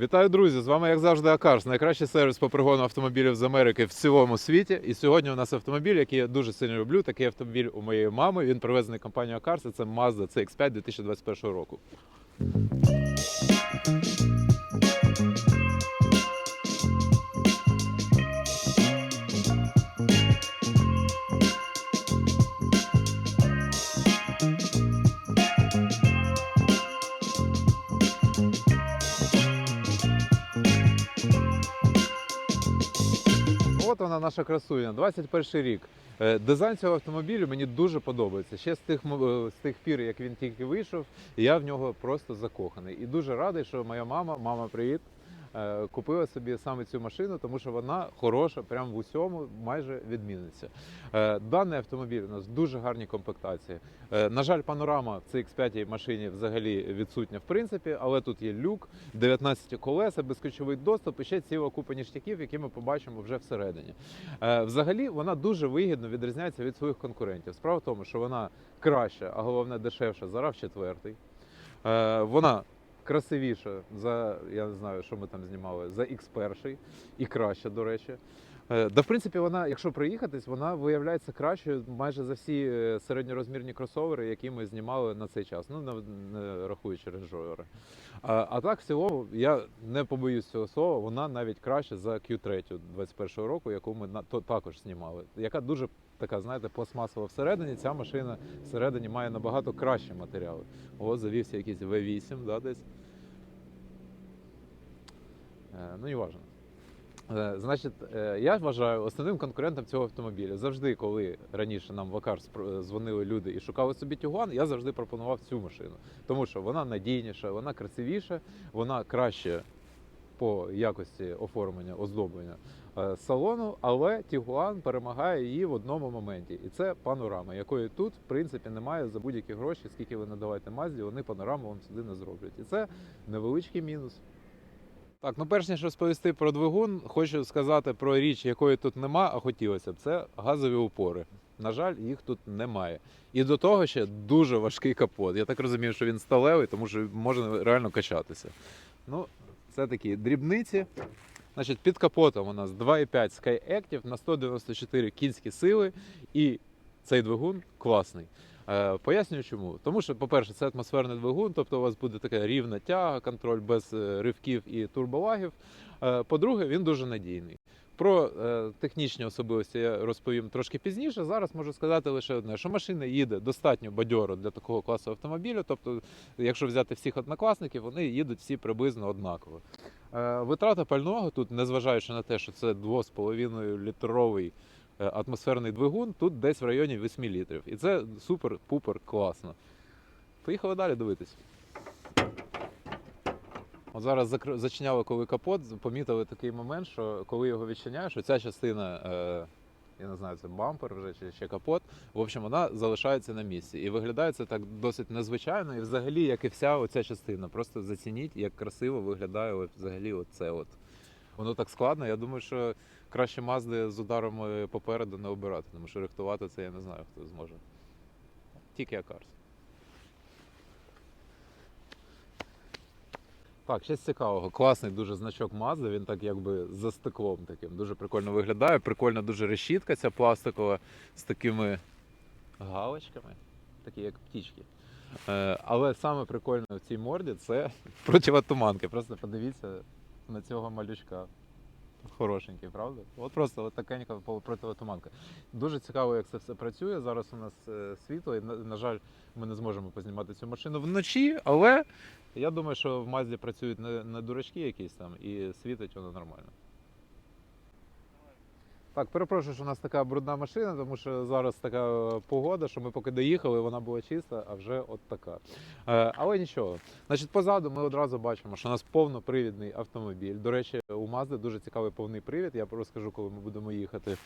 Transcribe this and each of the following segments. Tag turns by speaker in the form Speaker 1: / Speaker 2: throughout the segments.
Speaker 1: Вітаю, друзі! З вами, як завжди, Акарс, найкращий сервіс по пригону автомобілів з Америки в цілому світі. І сьогодні у нас автомобіль, який я дуже сильно люблю. Такий автомобіль у моєї мами. Він привезений компанією Акарс. Це Mazda CX-5 2021 року. От вона наша красуня, 21 рік. Е, Дизайн цього автомобілю мені дуже подобається. Ще з тих е, з тих пір, як він тільки вийшов, я в нього просто закоханий. І дуже радий, що моя мама, мама, привіт, купила собі саме цю машину, тому що вона хороша, прям в усьому, майже відмінниця. Е, Даний автомобіль у нас дуже гарні комплектації. Е, На жаль, панорама в CX5 машині взагалі відсутня в принципі, але тут є люк, 19 колеса, безключовий доступ і ще ціла купа ніштяків, які ми побачимо вже всередині. Е, Взагалі вона дуже вигідно відрізняється від своїх конкурентів. Справа в тому, що вона краща, а головне дешевша за rav 4 Е, Вона красивіша за я не знаю, що ми там знімали, за X1 і краща, до речі. Е, Да, в принципі, вона, якщо проїхатись, вона виявляється кращою майже за всі е, середньорозмірні кросовери, які ми знімали на цей час. Ну, не, рахуючи Range. А, а так, в цілому, я не побоюсь цього слова, вона навіть краще за Q3 21 року, яку ми на, то, також знімали. Яка дуже така, знаєте, пластмасова всередині. Ця машина всередині має набагато кращі матеріали. От завівся якийсь V8, да, десь. Е, ну, не важно. Е, Значить, е, я вважаю основним конкурентом цього автомобіля. Завжди, коли раніше нам в Акар дзвонили люди і шукали собі Тюган, я завжди пропонував цю машину. Тому що вона надійніша, вона красивіша, вона краще по якості оформлення, оздоблення салону, але Тігуан перемагає її в одному моменті. І це панорама, якої тут, в принципі, немає за будь-які гроші, скільки ви надаваєте Мазді, вони панораму вам сюди не зроблять. І це невеличкий мінус. Так, ну перш ніж розповісти про двигун, хочу сказати про річ, якої тут нема, а хотілося б. Це газові упори. На жаль, їх тут немає. І до того ще дуже важкий капот. Я так розумію, що він сталевий, тому що можна реально качатися. Ну, це такі дрібниці. Значить, під капотом у нас 2,5 Skyactiv на 194 кінські сили, і цей двигун класний. Е, Пояснюю чому. Тому що, по-перше, це атмосферний двигун, тобто у вас буде така рівна тяга, контроль без е, ривків і турболагів. Е, По-друге, він дуже надійний. Про технічні особливості я розповім трошки пізніше. Зараз можу сказати лише одне, що машина їде достатньо бадьоро для такого класу автомобіля. Тобто, якщо взяти всіх однокласників, вони їдуть всі приблизно однаково. Витрата пального тут, незважаючи на те, що це 2,5 літровий атмосферний двигун, тут десь в районі 8 літрів. І це супер-пупер класно. Поїхали далі дивитись. От зараз зачиняли, коли капот, помітили такий момент, що коли його відчиняєш, оця частина, е, я не знаю, це бампер вже чи ще капот. В общем, вона залишається на місці. І виглядає це так досить незвичайно. І взагалі, як і вся оця частина. Просто зацініть, як красиво виглядає взагалі оце. От. Воно так складно. Я думаю, що краще мазди з ударами попереду не обирати, тому що рихтувати це я не знаю, хто зможе. Тільки Акарс. Так, з цікавого. Класний дуже значок Mazda, він так якби за стеклом таким. Дуже прикольно виглядає. Прикольна дуже решітка ця пластикова з такими галочками, такі як птічки. Е, але саме прикольне в цій морді це противотуманки. Просто подивіться на цього малючка. Хорошенький, правда? От просто от такенька противотуманка. Дуже цікаво, як це все працює. Зараз у нас е, світло, і на, на жаль, ми не зможемо познімати цю машину вночі, але я думаю, що в Мазді працюють не, не дурачки якісь там і світить воно нормально. Так, перепрошую, що у нас така брудна машина, тому що зараз така е, погода, що ми поки доїхали, вона була чиста, а вже от така. Е, але нічого. Значить, позаду ми одразу бачимо, що у нас повнопривідний автомобіль. До речі, у Мазди дуже цікавий повний привід. Я розкажу, коли ми будемо їхати.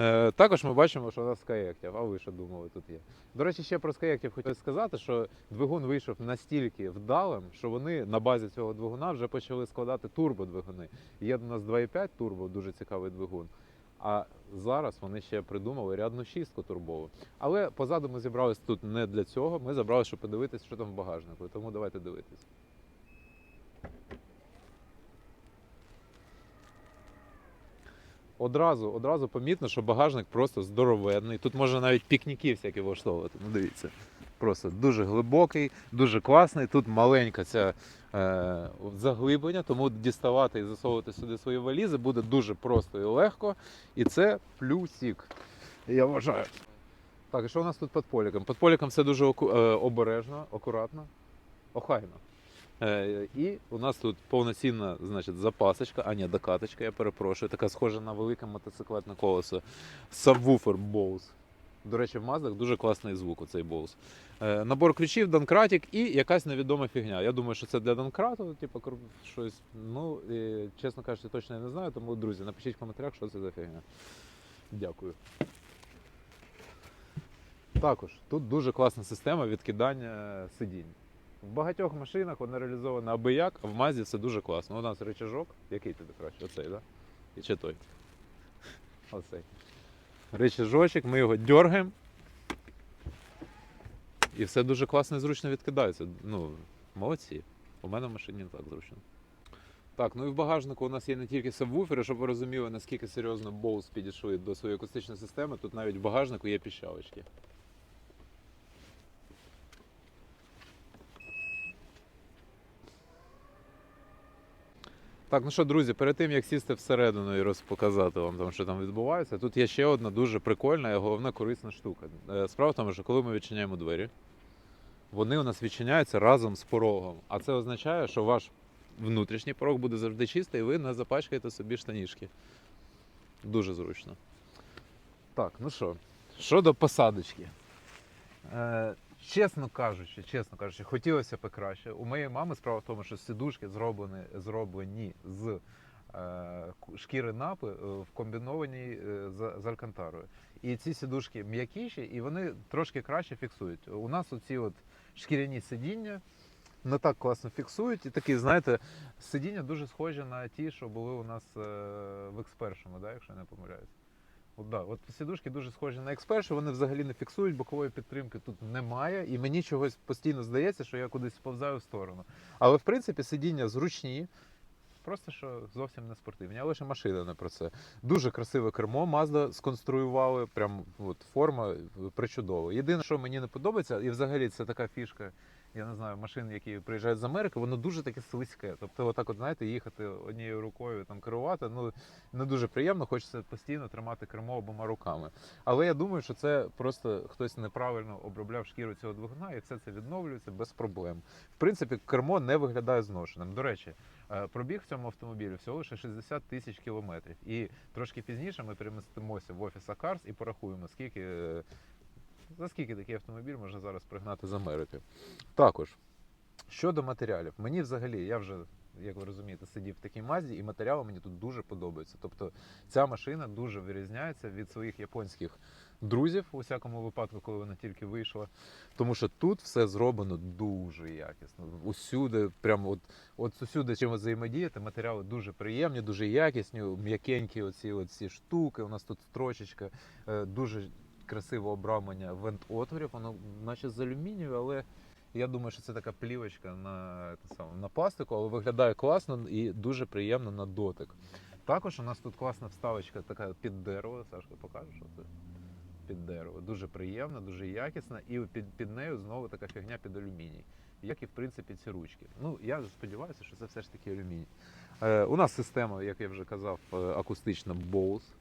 Speaker 1: Е, також ми бачимо, що у нас Skyactiv. А ви що думали тут є? До речі, ще про Skyactiv хотів сказати, що двигун вийшов настільки вдалим, що вони на базі цього двигуна вже почали складати турбодвигуни. Є у нас 2,5 турбо, дуже цікавий двигун. А зараз вони ще придумали рядну шістку турбову. Але позаду ми зібрались тут не для цього. Ми забрали, щоб подивитися, що там в багажнику. Тому давайте дивитись. Одразу одразу помітно, що багажник просто здоровенний. Тут можна навіть пікніки всякі влаштовувати. Ну, дивіться. Просто дуже глибокий, дуже класний. Тут маленька ця е, заглиблення, тому діставати і засовувати сюди свої валізи буде дуже просто і легко. І це плюсик. Я вважаю. Так, і що у нас тут під поліком? Під поліком все дуже оку- е, обережно, акуратно, охайно. Е, і у нас тут повноцінна значить, запасочка, а ні, докаточка, я перепрошую, така схожа на велике мотоциклетне колесо. Сабвуфер Bose. До речі, в Маздах дуже класний звук у цей Bose. Е, набор ключів, Донкратік і якась невідома фігня. Я думаю, що це для Донкрату, типу, щось. Ну, і, чесно кажучи, точно я не знаю, тому, друзі, напишіть в коментарях, що це за фігня. Дякую. Також тут дуже класна система відкидання сидінь. В багатьох машинах вона реалізована аби як, а в Мазі це дуже класно. У нас рычажок, який тобі краще? Оцей, так? Да? І чи той? Оцей. Рычажочок, ми його дергаємо. І все дуже класно і зручно відкидається. Ну, молодці. У мене в машині не так зручно. Так, ну і в багажнику у нас є не тільки сабвуфери, щоб ви розуміли, наскільки серйозно Bose підійшли до своєї акустичної системи. Тут навіть в багажнику є піщалочки. Так, ну що, друзі, перед тим як сісти всередину і розпоказати вам там, що там відбувається, тут є ще одна дуже прикольна і головна корисна штука. Е, Справа в тому, що коли ми відчиняємо двері, вони у нас відчиняються разом з порогом. А це означає, що ваш внутрішній порог буде завжди чистий, і ви не запачкаєте собі штанішки. Дуже зручно. Так, ну що, щодо посадочки. Е, чесно кажучи, чесно кажучи, хотілося б краще. У моєї мами справа в тому, що сидушки зроблені, зроблені з е, шкіри напи е, в комбінованій е, з, з алькантарою. І ці сидушки м'якіші, і вони трошки краще фіксують. У нас оці от шкіряні сидіння не так класно фіксують. І такі, знаєте, сидіння дуже схожі на ті, що були у нас е, в X1, да, якщо я не помиляюсь. От, да, от сідушки дуже схожі на X1, вони взагалі не фіксують, бокової підтримки тут немає, і мені чогось постійно здається, що я кудись сповзаю в сторону. Але в принципі сидіння зручні, просто що зовсім не спортивні, але ще машина не про це. Дуже красиве кермо, Mazda сконструювали, прям от, форма причудова. Єдине, що мені не подобається, і взагалі це така фішка. Я не знаю, машин, які приїжджають з Америки, воно дуже таке слизьке. Тобто, отак, от знаєте, їхати однією рукою там керувати, ну не дуже приємно, хочеться постійно тримати кермо обома руками. Але я думаю, що це просто хтось неправильно обробляв шкіру цього двигуна, і все це відновлюється без проблем. В принципі, кермо не виглядає зношеним. До речі, е, пробіг в цьому автомобілі всього лише 60 тисяч кілометрів. І трошки пізніше ми перемістимося в офіс Акарс і порахуємо, скільки. За скільки такий автомобіль можна зараз пригнати з Америки? Також щодо матеріалів, мені взагалі, я вже, як ви розумієте, сидів в такій мазі, і матеріали мені тут дуже подобаються. Тобто ця машина дуже вирізняється від своїх японських друзів, у всякому випадку, коли вона тільки вийшла. Тому що тут все зроблено дуже якісно. Усюди, прямо от, от усюди, чим ви взаємодієте, матеріали дуже приємні, дуже якісні, м'якенькі оці, оці штуки. У нас тут строчечка, е, дуже красиве обрамлення вент-отворів, воно наче з алюмінію, але я думаю, що це така плівочка на, саме, на пластику, але виглядає класно і дуже приємно на дотик. Також у нас тут класна вставочка така під дерево. Сашка, покажеш, що це? Під дерево. Дуже приємна, дуже якісна, і під, під нею знову така фігня під алюміній. Як і в принципі ці ручки. Ну, я сподіваюся, що це все ж таки алюміній. Е, у нас система, як я вже казав, е, акустична Bose.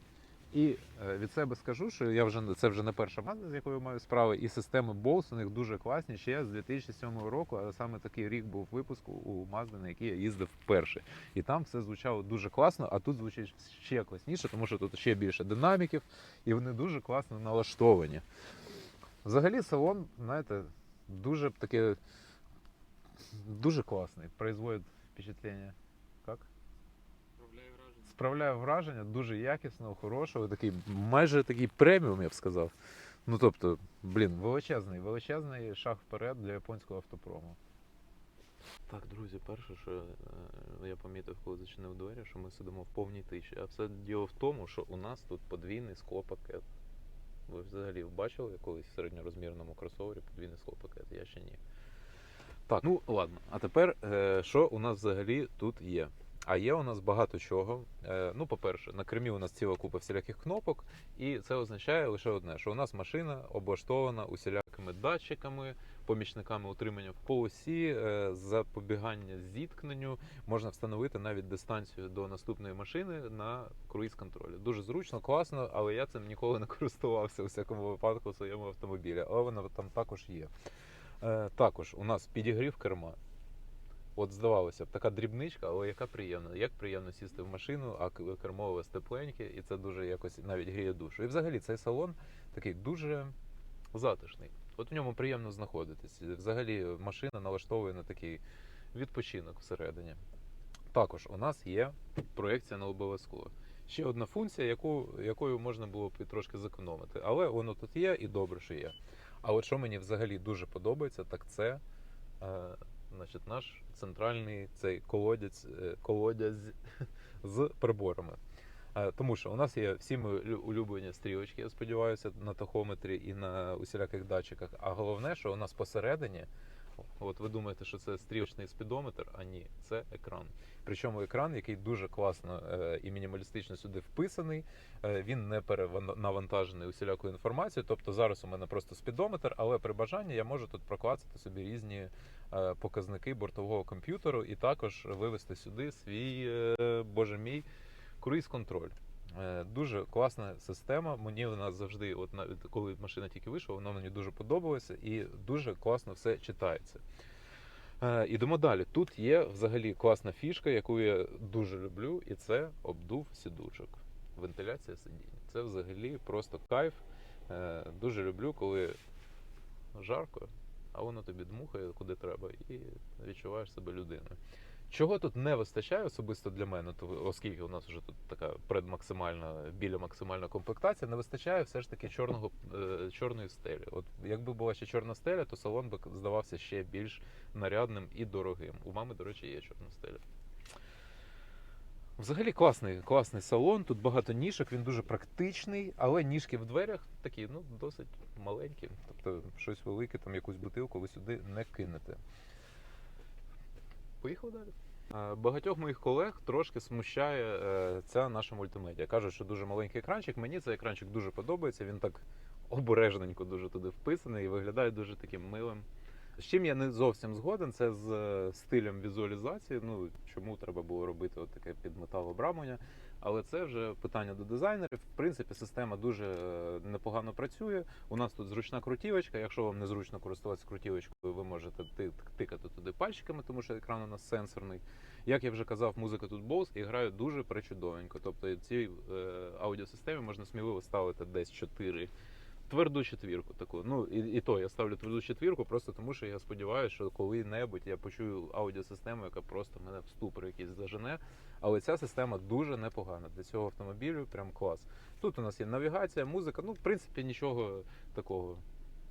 Speaker 1: І е, від себе скажу, що я вже це вже не перша Mazda, з якою маю справи, і системи Bose у них дуже класні ще з 2007 року, але саме такий рік був випуску у Mazda, на який я їздив вперше. І там все звучало дуже класно, а тут звучить ще класніше, тому що тут ще більше динаміків, і вони дуже класно налаштовані. Взагалі салон, знаєте, дуже таке дуже класний, производить впечатлення. Як?
Speaker 2: Справляє враження.
Speaker 1: справляє враження дуже якісного, хорошого, такий майже такий преміум, я б сказав. Ну тобто, блін, величезний, величезний шаг вперед для японського автопрому. Так, друзі, перше, що е, я помітив, коли зачинив двері, що ми сидимо в повній тиші. А все діло в тому, що у нас тут подвійний склопакет. Ви взагалі бачили колись в середньорозмірному кросовері подвійний склопакет? Я ще ні. Так, ну ладно. А тепер, е, що у нас взагалі тут є? А є у нас багато чого. Е, Ну, по-перше, на кермі у нас ціла купа всіляких кнопок, і це означає лише одне: що у нас машина облаштована усілякими датчиками, помічниками утримання в полосі, е, запобігання зіткненню. Можна встановити навіть дистанцію до наступної машини на круїз-контролі. Дуже зручно, класно, але я цим ніколи не користувався у всякому випадку в своєму автомобілі. Але вона там також є. Е, Також у нас підігрів керма. От здавалося б, така дрібничка, але яка приємна. Як приємно сісти в машину, а кермо у вас тепленьке, і це дуже якось навіть гріє душу. І взагалі цей салон такий дуже затишний. От в ньому приємно знаходитись. Взагалі машина налаштовує на такий відпочинок всередині. Також у нас є проекція на лобове скло. Ще одна функція, яку, якою можна було б і трошки зекономити. Але воно тут є і добре, що є. А от що мені взагалі дуже подобається, так це е, значить, наш центральний цей колодязь, е, колодязь з приборами. Е, Тому що у нас є всі ми улюблені стрілочки, я сподіваюся, на тахометрі і на усіляких датчиках. А головне, що у нас посередині, от ви думаєте, що це стрілочний спідометр, а ні, це екран. Причому екран, який дуже класно е, і мінімалістично сюди вписаний, він не перенавантажений усілякою інформацією. Тобто зараз у мене просто спідометр, але при бажанні я можу тут проклацати собі різні показники бортового комп'ютеру і також вивести сюди свій, е, боже мій, круїз-контроль. Е, Дуже класна система. Мені вона завжди, от навіть коли машина тільки вийшла, вона мені дуже подобалася і дуже класно все читається. Е, Ідемо далі. Тут є взагалі класна фішка, яку я дуже люблю, і це обдув сідушок. Вентиляція сидінь. Це взагалі просто кайф. Е, Дуже люблю, коли жарко, а воно тобі дмухає куди треба, і відчуваєш себе людиною. Чого тут не вистачає особисто для мене, то оскільки у нас вже тут така предмаксимальна, біля максимальна комплектація, не вистачає все ж таки чорного, е, чорної стелі. От якби була ще чорна стеля, то салон би здавався ще більш нарядним і дорогим. У мами, до речі, є чорна стеля. Взагалі класний, класний салон, тут багато ніжок, він дуже практичний, але ніжки в дверях такі, ну, досить маленькі. Тобто щось велике, там якусь бутилку ви сюди не кинете. Поїхали далі. Багатьох моїх колег трошки смущає е, ця наша мультимедіа. Кажуть, що дуже маленький екранчик. Мені цей екранчик дуже подобається. Він так обережненько дуже туди вписаний і виглядає дуже таким милим. З чим я не зовсім згоден, це з е, стилем візуалізації. Ну чому треба було робити от таке під метал обрамлення. Але це вже питання до дизайнерів. В принципі, система дуже е, непогано працює. У нас тут зручна крутівочка. Якщо вам незручно користуватися крутівочкою, ви можете тикати туди пальчиками, тому що екран у нас сенсорний. Як я вже казав, музика тут Bose і грає дуже причудовенько. Тобто цій е, аудіосистемі можна сміливо ставити десь 4 тверду четвірку таку. Ну і, і то я ставлю тверду четвірку, просто тому що я сподіваюся, що коли-небудь я почую аудіосистему, яка просто мене в ступор якийсь зажене. Але ця система дуже непогана для цього автомобілю. Прям клас. Тут у нас є навігація, музика. Ну, в принципі, нічого такого,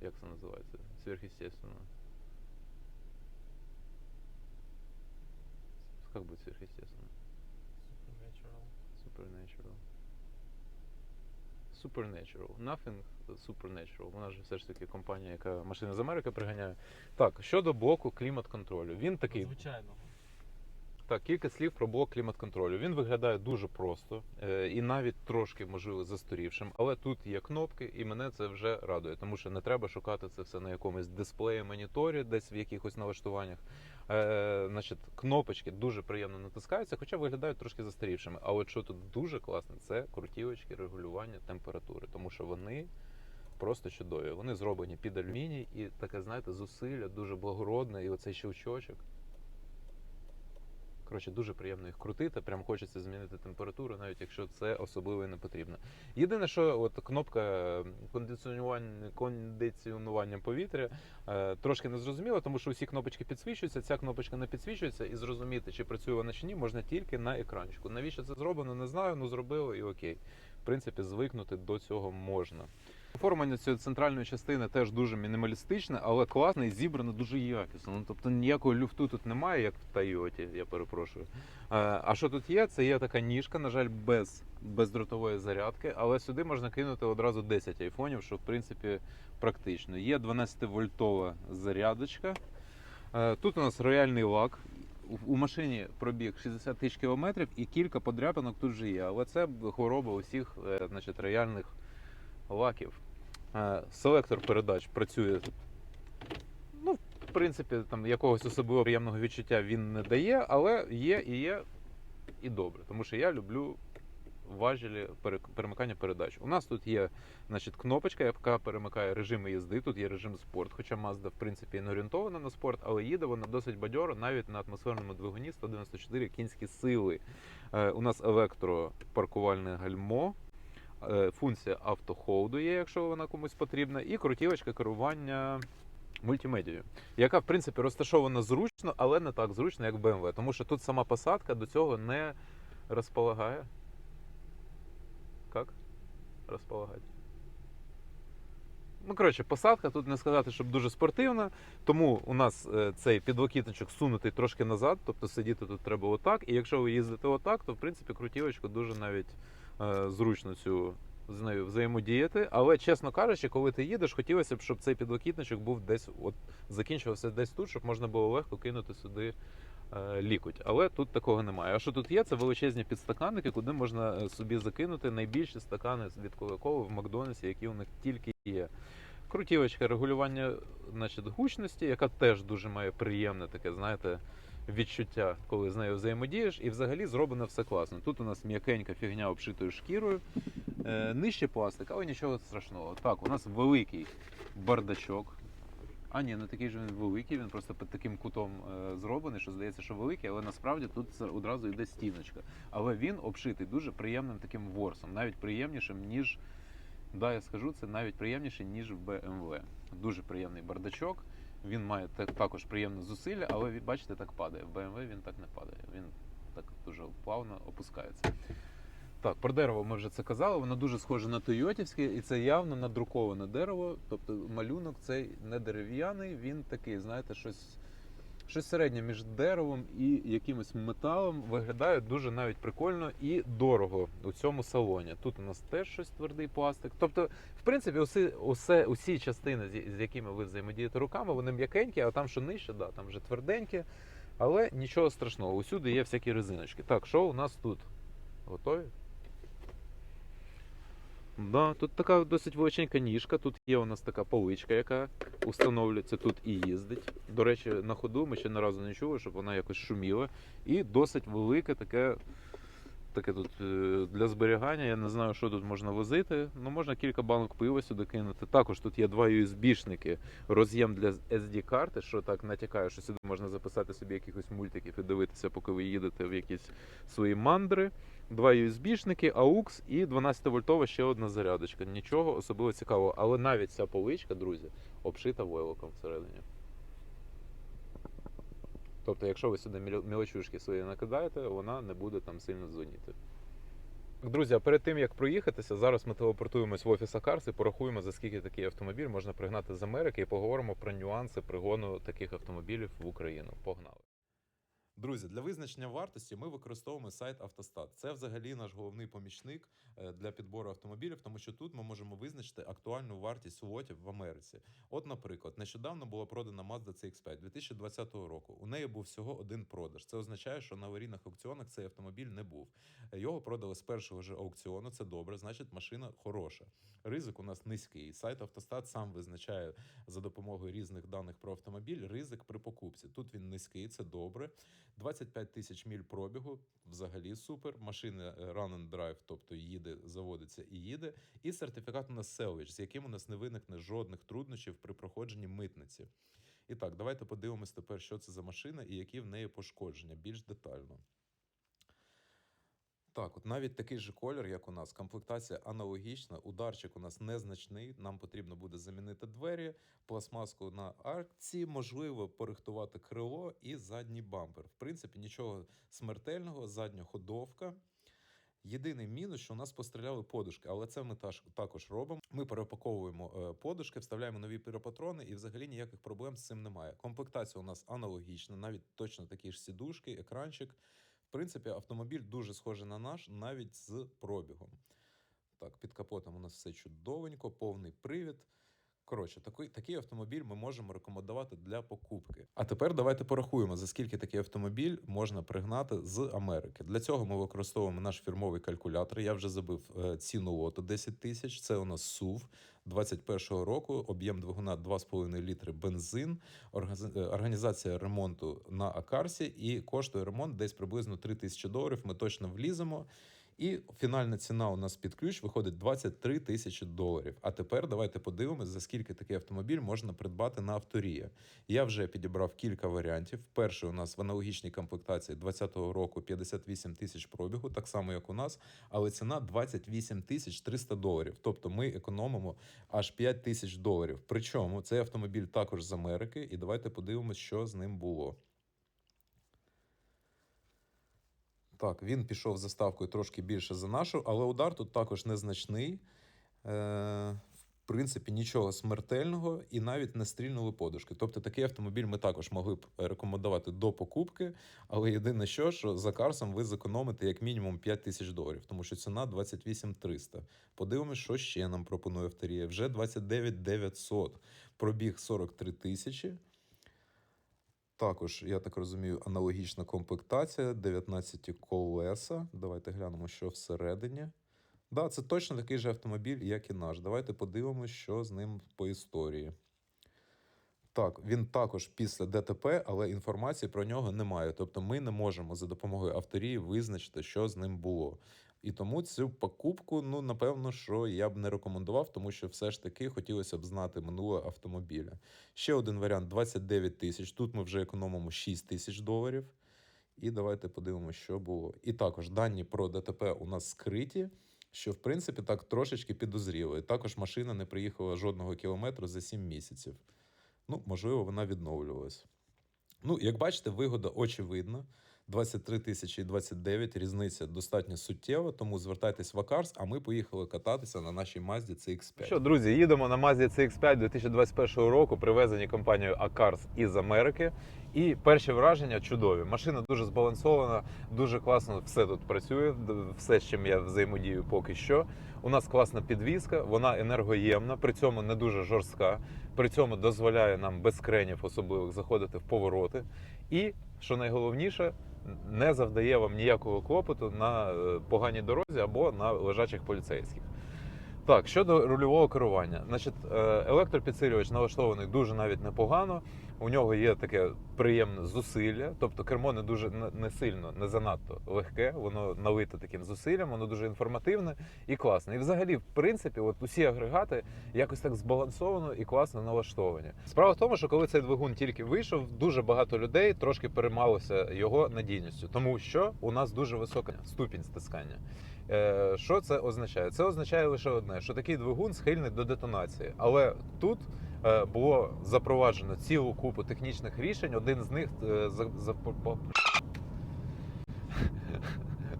Speaker 1: як це називається, сверхъестественного. Как будет сверхъестественно? Supernatural. Supernatural. Nothing supernatural. Вона ж все ж таки компанія, яка машини з Америки приганяє. Так, щодо блоку клімат-контролю. Він такий.
Speaker 2: Звичайно.
Speaker 1: Так, кілька слів про блок клімат-контролю. Він виглядає дуже просто е, і навіть трошки, можливо, застарівшим. Але тут є кнопки, і мене це вже радує, тому що не треба шукати це все на якомусь дисплеї, моніторі, десь в якихось налаштуваннях. Е, значить, кнопочки дуже приємно натискаються, хоча виглядають трошки застарівшими. А от що тут дуже класно, це крутівочки регулювання температури, тому що вони. Просто чудові. Вони зроблені під алюміній і таке, знаєте, зусилля дуже благородне, і оцей щелчочок. Коротше, дуже приємно їх крутити. Прям хочеться змінити температуру, навіть якщо це особливо і не потрібно. Єдине, що от кнопка кондиціонування, кондиціонування повітря е, трошки не зрозуміла, тому що усі кнопочки підсвічуються, ця кнопочка не підсвічується, і зрозуміти, чи працює вона чи ні, можна тільки на екранчику. Навіщо це зроблено, не знаю. Ну зробили і окей. В принципі, звикнути до цього можна. Оформлення цієї центральної частини теж дуже мінімалістичне, але класне і зібрано дуже якісно. Ну, тобто ніякого люфту тут немає, як в Тойоті, я перепрошую. Е, А що тут є? Це є така ніжка, на жаль, без бездротової зарядки, але сюди можна кинути одразу 10 айфонів, що в принципі практично. Є 12-вольтова зарядочка. Е, Тут у нас рояльний лак. у- у машині пробіг 60 тисяч кілометрів і кілька подряпинок тут же є. Але це хвороба усіх е, значить, реальних лаків. Е, Селектор передач працює. Ну, в принципі, там якогось особливо приємного відчуття він не дає, але є і є і добре. Тому що я люблю важелі перемикання передач. У нас тут є значить, кнопочка, яка перемикає режими їзди. Тут є режим спорт, хоча Mazda, в принципі, не орієнтована на спорт, але їде вона досить бадьоро, навіть на атмосферному двигуні 194 кінські сили. Е, у нас електропаркувальне гальмо. Е, Функція автохолду є, якщо вона комусь потрібна, і крутілочка керування мультимедією, яка в принципі розташована зручно, але не так зручно, як BMW, тому що тут сама посадка до цього не розполагає. Як? Розполагати. Ну, коротше, посадка тут не сказати, щоб дуже спортивна, тому у нас е, цей підлокітничок сунутий трошки назад, тобто сидіти тут треба отак. І якщо ви їздите отак, то в принципі крутілочку дуже навіть зручно цю з нею взаємодіяти. Але, чесно кажучи, коли ти їдеш, хотілося б, щоб цей підлокітничок був десь, от закінчувався десь тут, щоб можна було легко кинути сюди е, лікоть. Але тут такого немає. А що тут є? Це величезні підстаканники, куди можна е, собі закинути найбільші стакани від Кока-Коли в Макдональдсі, які у них тільки є. Крутівочка регулювання значить, гучності, яка теж дуже має приємне таке, знаєте, відчуття, коли з нею взаємодієш, і взагалі зроблено все класно. Тут у нас м'якенька фігня обшитою шкірою, е, нижче пластик, але нічого страшного. Так, у нас великий бардачок. А ні, не такий же він великий, він просто під таким кутом е, зроблений, що здається, що великий, але насправді тут одразу йде стіночка. Але він обшитий дуже приємним таким ворсом, навіть приємнішим, ніж. Да, я скажу, це навіть приємніше, ніж в BMW. Дуже приємний бардачок. Він має та- також приємне зусилля, але бачите, так падає. В BMW він так не падає. Він так дуже плавно опускається. Так, про дерево ми вже це казали. Воно дуже схоже на Тойотівське, і це явно надруковане дерево. Тобто малюнок цей не дерев'яний, він такий, знаєте, щось, щось середнє між деревом і якимось металом. Виглядає дуже навіть прикольно і дорого у цьому салоні. Тут у нас теж щось твердий пластик. Тобто, в принципі, усі, усе, усі частини, з якими ви взаємодієте руками, вони м'якенькі, а там, що нижче, да, там вже тверденькі. Але нічого страшного, усюди є всякі резиночки. Так, що у нас тут? Готові? Да, тут така досить величенька ніжка. Тут є у нас така поличка, яка установлюється тут і їздить. До речі, на ходу ми ще не разу не чули, щоб вона якось шуміла. І досить велике таке. Таке тут е, для зберігання. Я не знаю, що тут можна возити. Ну, можна кілька банок пива сюди кинути. Також тут є два USB-шники, роз'єм для SD-карти, що так натякає, що сюди можна записати собі якихось мультиків і дивитися, поки ви їдете в якісь свої мандри. Два USB-шники, AUX і 12-вольтова ще одна зарядочка. Нічого особливо цікавого. Але навіть ця поличка, друзі, обшита войлоком всередині. Тобто, якщо ви сюди мілочушки свої накидаєте, вона не буде там сильно дзвоніти. Друзі, а перед тим як проїхатися, зараз ми телепортуємось в офіс Акарс і порахуємо, за скільки такий автомобіль можна пригнати з Америки, і поговоримо про нюанси пригону таких автомобілів в Україну. Погнали! Друзі, для визначення вартості ми використовуємо сайт Автостат. Це взагалі наш головний помічник е, для підбору автомобілів, тому що тут ми можемо визначити актуальну вартість лотів в Америці. От, наприклад, нещодавно була продана Mazda CX-5 2020 року. У неї був всього один продаж. Це означає, що на аварійних аукціонах цей автомобіль не був. Е, Його продали з першого ж аукціону. Це добре, значить машина хороша. Ризик у нас низький. Сайт Автостат сам визначає за допомогою різних даних про автомобіль ризик при покупці. Тут він низький, це добре. 25 тисяч міль пробігу, взагалі супер. Машина е, run and drive, тобто їде, заводиться і їде. І сертифікат у нас Salvage, з яким у нас не виникне жодних труднощів при проходженні митниці. І так, давайте подивимось тепер, що це за машина і які в неї пошкодження більш детально. Так, от навіть такий же колір, як у нас, комплектація аналогічна, ударчик у нас незначний. Нам потрібно буде замінити двері, пластмаску на арці, можливо, порихтувати крило і задній бампер. В принципі, нічого смертельного, задня ходовка. Єдиний мінус, що у нас постріляли подушки, але це ми також робимо. Ми перепаковуємо е, подушки, вставляємо нові піропатрони, і взагалі ніяких проблем з цим немає. Комплектація у нас аналогічна, навіть точно такі ж сідушки, екранчик. Принципі, автомобіль дуже схожий на наш, навіть з пробігом. Так, під капотом у нас все чудовенько, повний привід.
Speaker 3: Коротше, такий, такий автомобіль ми можемо рекомендувати для покупки. А тепер давайте порахуємо, за скільки такий автомобіль можна пригнати з Америки. Для цього ми використовуємо наш фірмовий калькулятор. Я вже забив е, ціну лоту 10 тисяч. Це у нас SUV 21-го року, об'єм двигуна 2,5 літри бензин, е, організація ремонту на Акарсі і коштує ремонт десь приблизно 3 тисячі доларів. Ми точно вліземо. І фінальна ціна у нас під ключ виходить 23 тисячі доларів. А тепер давайте подивимось, за скільки такий автомобіль можна придбати на авторія. Я вже підібрав кілька варіантів. Перший у нас в аналогічній комплектації 2020 року 58 тисяч пробігу, так само як у нас, але ціна 28 тисяч 300 доларів. Тобто ми економимо аж 5 тисяч доларів. Причому цей автомобіль також з Америки, і давайте подивимось, що з ним було. Так, він пішов за ставкою трошки більше за нашу, але удар тут також незначний. Е, в принципі, нічого смертельного і навіть не стрільнули подушки. Тобто такий автомобіль ми також могли б рекомендувати до покупки, але єдине що, що за карсом ви зекономите як мінімум 5 тисяч доларів, тому що ціна 28 300. Подивимось, що ще нам пропонує авторія. Вже 29 900, пробіг 43 тисячі. Також, я так розумію, аналогічна комплектація, 19 колеса. Давайте глянемо, що всередині. Да, це точно такий же автомобіль, як і наш. Давайте подивимося, що з ним по історії. Так, він також після ДТП, але інформації про нього немає. Тобто ми не можемо за допомогою авторії визначити, що з ним було. І тому цю покупку, ну напевно, що я б не рекомендував, тому що все ж таки хотілося б знати минуле автомобіля. Ще один варіант 29 тисяч. Тут ми вже економимо 6 тисяч доларів. І давайте подивимося, що було. І також дані про ДТП у нас скриті, що в принципі так трошечки підозріло. І також машина не приїхала жодного кілометру за 7 місяців. Ну, можливо, вона відновлювалась. Ну, як бачите, вигода очевидна. 23 тисячі і 29, різниця достатньо суттєва, тому звертайтесь в Акарс, а ми поїхали кататися на нашій Mazda CX-5.
Speaker 1: Що, друзі, їдемо на Mazda CX-5 2021 року, привезені компанією Acars із Америки. І перші враження чудові. Машина дуже збалансована, дуже класно все тут працює. Все, з чим я взаємодію поки що. У нас класна підвізка, вона енергоємна, при цьому не дуже жорстка. При цьому дозволяє нам без кренів особливих заходити в повороти. І що найголовніше, не завдає вам ніякого клопоту на е, поганій дорозі або на лежачих поліцейських. Так, щодо рульового керування, значить, е, електропідсилювач налаштований дуже навіть непогано. У нього є таке приємне зусилля, тобто кермо не дуже не- сильно, не занадто легке, воно налите таким зусиллям, воно дуже інформативне і класне. І взагалі, в принципі, от усі агрегати якось так збалансовано і класно налаштовані. Справа в тому, що коли цей двигун тільки вийшов, дуже багато людей трошки переймалося його надійністю, тому що у нас дуже висока ступінь стискання. Е, Що це означає? Це означає лише одне, що такий двигун схильний до детонації. Але тут було запроваджено цілу купу технічних рішень. Один з них е, за,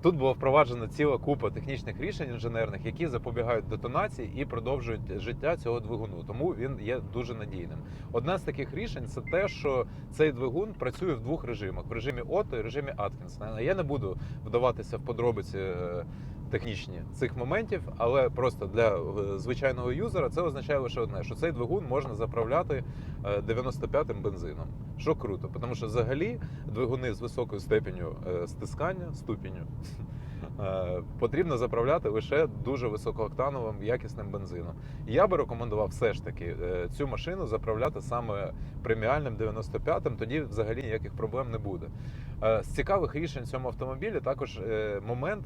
Speaker 1: Тут було впроваджено ціла купа технічних рішень інженерних, які запобігають детонації і продовжують життя цього двигуну. Тому він є дуже надійним. Одне з таких рішень це те, що цей двигун працює в двох режимах: в режимі Отто і режимі Аткінсона. Я не буду вдаватися в подробиці е, технічні цих моментів, але просто для е, звичайного юзера це означає лише одне, що цей двигун можна заправляти е, 95-м бензином. Що круто, тому що взагалі двигуни з високою степеню е, стискання, ступеню, е, потрібно заправляти лише дуже високооктановим якісним бензином. Я би рекомендував все ж таки е, цю машину заправляти саме преміальним 95-м, тоді взагалі ніяких проблем не буде. Е, З цікавих рішень в цьому автомобілі також е, момент.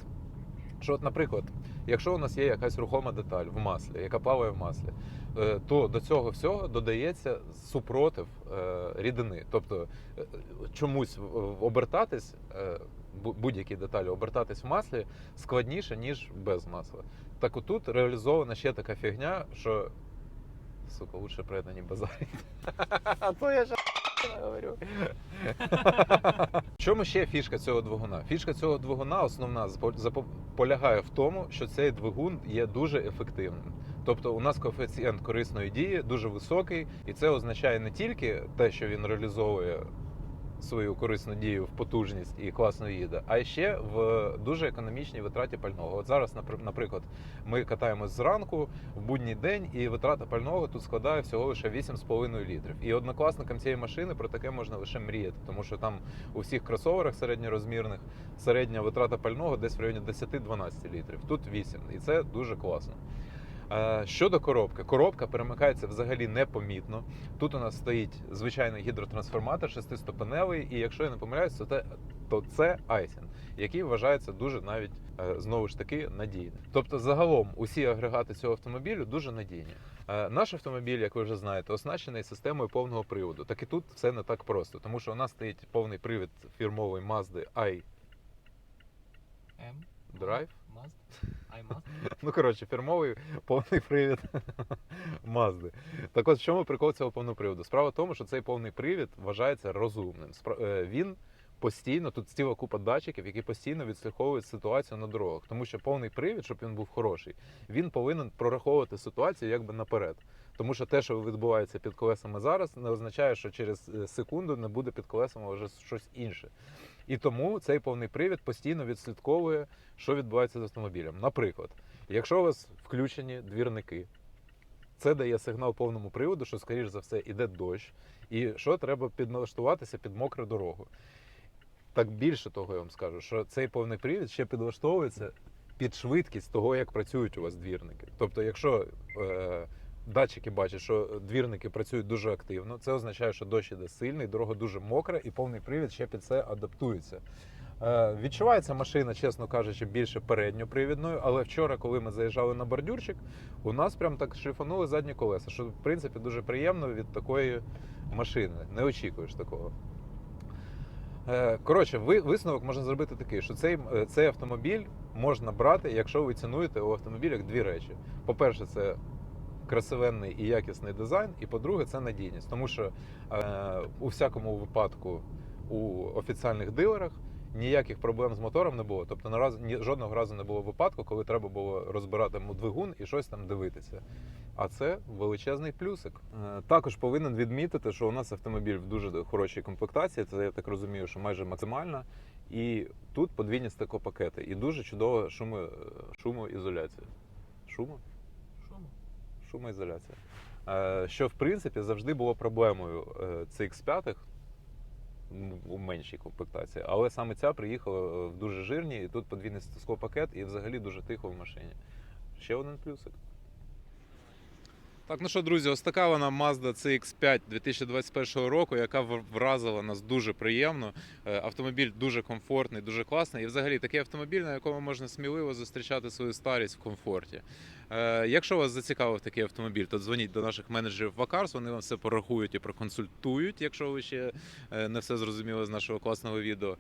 Speaker 1: Що, от, наприклад, якщо у нас є якась рухома деталь в маслі, яка плаває в маслі, е, то до цього всього додається супротив е, рідини. Тобто е, чомусь обертатись, будь-які деталі обертатись в маслі складніше, ніж без масла. Так отут реалізована ще така фігня, що сука, лучше приєднані базарі. Говорю. В чому ще фішка цього двигуна? Фішка цього двигуна основна полягає в тому, що цей двигун є дуже ефективним. Тобто у нас коефіцієнт корисної дії дуже високий, і це означає не тільки те, що він реалізовує свою корисну дію в потужність і класно їде, а ще в дуже економічній витраті пального. От зараз, напр- наприклад, ми катаємось зранку в будній день, і витрата пального тут складає всього лише 8,5 літрів. І однокласникам цієї машини про таке можна лише мріяти, тому що там у всіх кросоверах середньорозмірних середня витрата пального десь в районі 10-12 літрів. Тут 8, і це дуже класно. Щодо коробки, коробка перемикається взагалі непомітно. Тут у нас стоїть звичайний гідротрансформатор шестиступеневий, і якщо я не помиляюсь, то це, Айсін, який вважається дуже навіть е, знову ж таки надійним. Тобто, загалом усі агрегати цього автомобілю дуже надійні. Е, Наш автомобіль, як ви вже знаєте, оснащений системою повного приводу. Так і тут все не так просто, тому що у нас стоїть повний привід фірмової Mazda i. Drive.
Speaker 2: Must. I.
Speaker 1: Ну, коротше, фірмовий повний привід Мазди. Так от, в чому прикол цього повного приводу? Справа в тому, що цей повний привід вважається розумним. Е, Він постійно, тут ціла купа датчиків, які постійно відслідковують ситуацію на дорогах. Тому що повний привід, щоб він був хороший, він повинен прораховувати ситуацію якби наперед. Тому що те, що відбувається під колесами зараз, не означає, що через е, секунду не буде під колесами вже щось інше. І тому цей повний привід постійно відслідковує, що відбувається з автомобілем. Наприклад, якщо у вас включені двірники, це дає сигнал повному приводу, що, скоріш за все, іде дощ, і що треба підналаштуватися під мокру дорогу. Так більше того, я вам скажу, що цей повний привід ще підлаштовується під швидкість того, як працюють у вас двірники. Тобто, якщо е, датчики бачать, що двірники працюють дуже активно, це означає, що дощ іде сильний, дорога дуже мокра, і повний привід ще під це адаптується. Е, відчувається машина, чесно кажучи, більше передньопривідною, але вчора, коли ми заїжджали на бордюрчик, у нас прям так шліфанули задні колеса, що в принципі дуже приємно від такої машини. Не очікуєш такого. Е, Коротше, висновок можна зробити такий, що цей, е, цей автомобіль можна брати, якщо ви цінуєте у автомобілях дві речі. По-перше, це красивенний і якісний дизайн, і по-друге, це надійність. Тому що е, у всякому випадку у офіціальних дилерах ніяких проблем з мотором не було. Тобто на раз, ні, жодного разу не було випадку, коли треба було розбирати двигун і щось там дивитися. А це величезний плюсик. Е, Також повинен відмітити, що у нас автомобіль в дуже хорошій комплектації. Це я так розумію, що майже максимальна. І тут подвійні стеклопакети. І дуже чудова шумо, е, шумоізоляція. Шумо?
Speaker 2: Шуму.
Speaker 1: Шумоізоляція. Е, Що в принципі завжди було проблемою CX5 м, у меншій комплектації, але саме ця приїхала е, в дуже жирній, і тут подвійний склопакет, і взагалі дуже тихо в машині. Ще один плюсик. Так, ну що, друзі, ось така вона Mazda CX5 2021 року, яка вразила нас дуже приємно. Е, Автомобіль дуже комфортний, дуже класний. І взагалі такий автомобіль, на якому можна сміливо зустрічати свою старість в комфорті. Е, Якщо вас зацікавив такий автомобіль, то дзвоніть до наших менеджерів Вакарс, вони вам все порахують і проконсультують, якщо ви ще е, не все зрозуміли з нашого класного відео.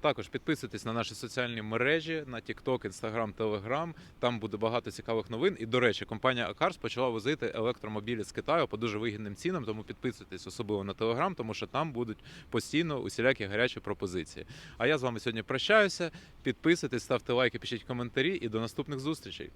Speaker 1: Також підписуйтесь на наші соціальні мережі на TikTok, Instagram, Telegram. Там буде багато цікавих новин. І до речі, компанія Акарс почала возити електромобілі з Китаю по дуже вигідним цінам. Тому підписуйтесь особливо на телеграм, тому що там будуть постійно усілякі гарячі пропозиції. А я з вами сьогодні прощаюся. Підписуйтесь, ставте лайки, пишіть коментарі і до наступних зустрічей.